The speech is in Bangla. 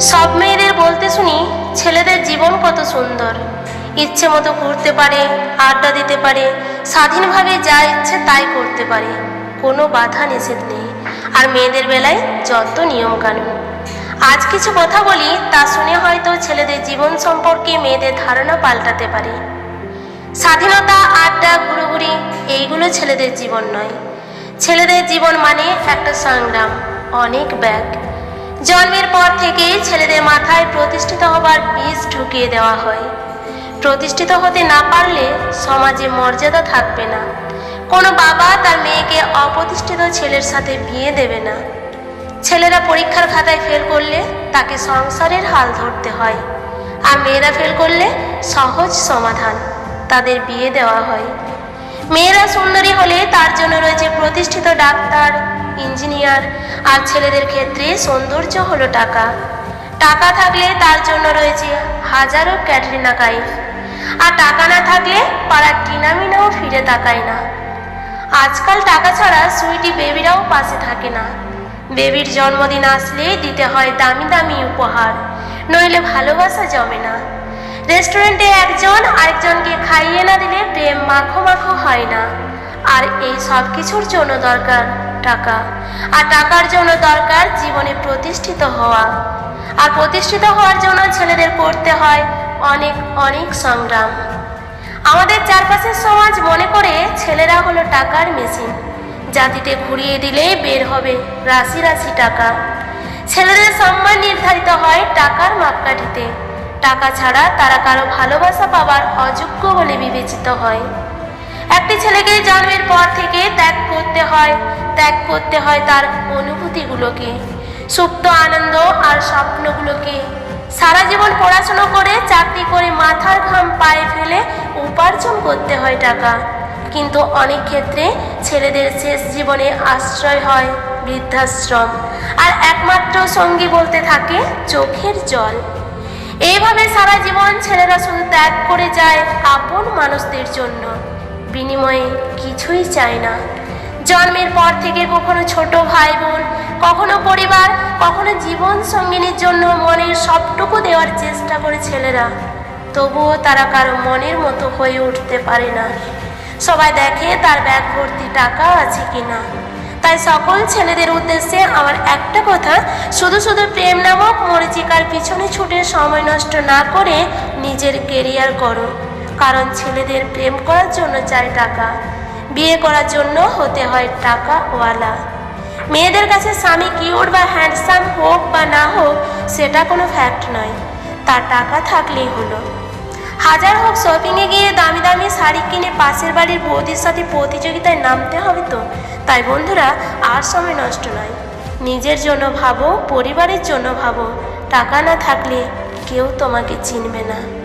সব মেয়েদের বলতে শুনি ছেলেদের জীবন কত সুন্দর। ইচ্ছে মতো ঘুরতে পারে, আড্ডা দিতে পারে, স্বাধীনভাবে যা ইচ্ছে তাই করতে পারে। কোনো বাধা নিষেধ নেই। আর মেয়েদের বেলায় যত নিয়ম কানুন আজ কিছু কথা বলি, তা শুনে হয়তো ছেলেদের জীবন সম্পর্কে মেয়েদের ধারণা পাল্টাতে পারে। স্বাধীনতা, আড্ডা, ঘুরোঘুরি, এইগুলো ছেলেদের জীবন নয়। ছেলেদের জীবন মানে একটা সংগ্রাম, অনেক ব্যাগ। জন্মের পর থেকেই ছেলেদের মাথায় প্রতিষ্ঠিত হবার বীজ ঢুকিয়ে দেওয়া হয়। প্রতিষ্ঠিত হতে না পারলে সমাজে মর্যাদা থাকবে না। কোনো বাবা তার মেয়েকে অপ্রতিষ্ঠিত ছেলের সাথে বিয়ে দেবে না। ছেলেরা পরীক্ষার খাতায় ফেল করলে তাকে সংসারের হাল ধরতে হয়। আর মেয়েরা ফেল করলে সহজ সমাধান তাদের বিয়ে দেওয়া হয়। মেয়েরা সুন্দরী হলে তার জন্য রয়েছে প্রতিষ্ঠিত ডাক্তার, ইঞ্জিনিয়ার আর ছেলেদের ক্ষেত্রে সৌন্দর্য হলো টাকা। টাকা থাকলে তার জন্য রয়েছে হাজারো ক্যাটরিনা কাইফ। আর টাকা না থাকলে পাড়ার টিনামিনাও ফিরে তাকায় না। আজকাল টাকা ছাড়া সুইটি বেবিরাও পাশে থাকে না। বেবির জন্মদিন আসলে দিতে হয় দামি দামি উপহার, নইলে ভালোবাসা জমে না। রেস্টুরেন্টে একজন আরেকজনকে খাইয়ে না দিলে প্রেম মাখো মাখো হয় না। আর এই সব কিছুর জন্য দরকার টাকা। আর টাকার জন্য দরকার জীবনে প্রতিষ্ঠিত হওয়া। আর প্রতিষ্ঠিত হওয়ার জন্য ছেলেদের করতে হয় অনেক অনেক সংগ্রাম। আমাদের চারপাশের সমাজ মনে করে ছেলেরা হলো টাকার মেশিন। জাতিতে ঘুরিয়ে দিলেই বের হবে রাশি রাশি টাকা। ছেলেদের সম্মান নির্ধারিত হয় টাকার মাপকাঠিতে। টাকা ছাড়া তারা কারও ভালোবাসা পাবার অযোগ্য বলে বিবেচিত হয়। একটি ছেলেকে জন্মের পর থেকে ত্যাগ করতে হয়, ত্যাগ করতে হয় তার অনুভূতিগুলোকে, সুপ্ত আনন্দ আর স্বপ্নগুলোকে। সারা জীবন পড়াশুনো করে চাকরি করে মাথার ঘাম পায়ে ফেলে উপার্জন করতে হয় টাকা। কিন্তু অনেক ক্ষেত্রে ছেলেদের শেষ জীবনে আশ্রয় হয় বৃদ্ধাশ্রম। আর একমাত্র সঙ্গী বলতে থাকে চোখের জল। এইভাবে সারা জীবন ছেলেরা শুধু ত্যাগ করে যায় আপন মানুষদের জন্য। বিনিময়ে কিছুই চায় না। জন্মের পর থেকে কখনো ছোট ভাই বোন কখনো পরিবার, কখনো জীবন সঙ্গিনীর জন্য মনের সবটুকু দেওয়ার চেষ্টা করে ছেলেরা। তবুও তারা কারও মনের মতো হয়ে উঠতে পারে না। সবাই দেখে তার ব্যাগ ভর্তি টাকা আছে কিনা। তাই সকল ছেলেদের উদ্দেশ্যে আমার একটা কথা, শুধু শুধু প্রেম নামক মরিচিকার পিছনে ছুটে সময় নষ্ট না করে নিজের কেরিয়ার করো। কারণ ছেলেদের প্রেম করার জন্য চাই টাকা। বিয়ে করার জন্য হতে হয় টাকাওয়ালা। মেয়েদের কাছে স্বামী কিউট বা হ্যান্ডসাম হোক বা না হোক, সেটা কোনো ফ্যাক্ট নয়। তার টাকা থাকলেই হলো। হাজার হোক শপিংয়ে গিয়ে দামি দামি শাড়ি কিনে পাশের বাড়ির বৌদির সাথে প্রতিযোগিতায় নামতে হবে তো। তাই বন্ধুরা, আর সময় নষ্ট নয়। নিজের জন্য ভাবো, পরিবারের জন্য ভাবো। টাকা না থাকলে কেউ তোমাকে চিনবে না।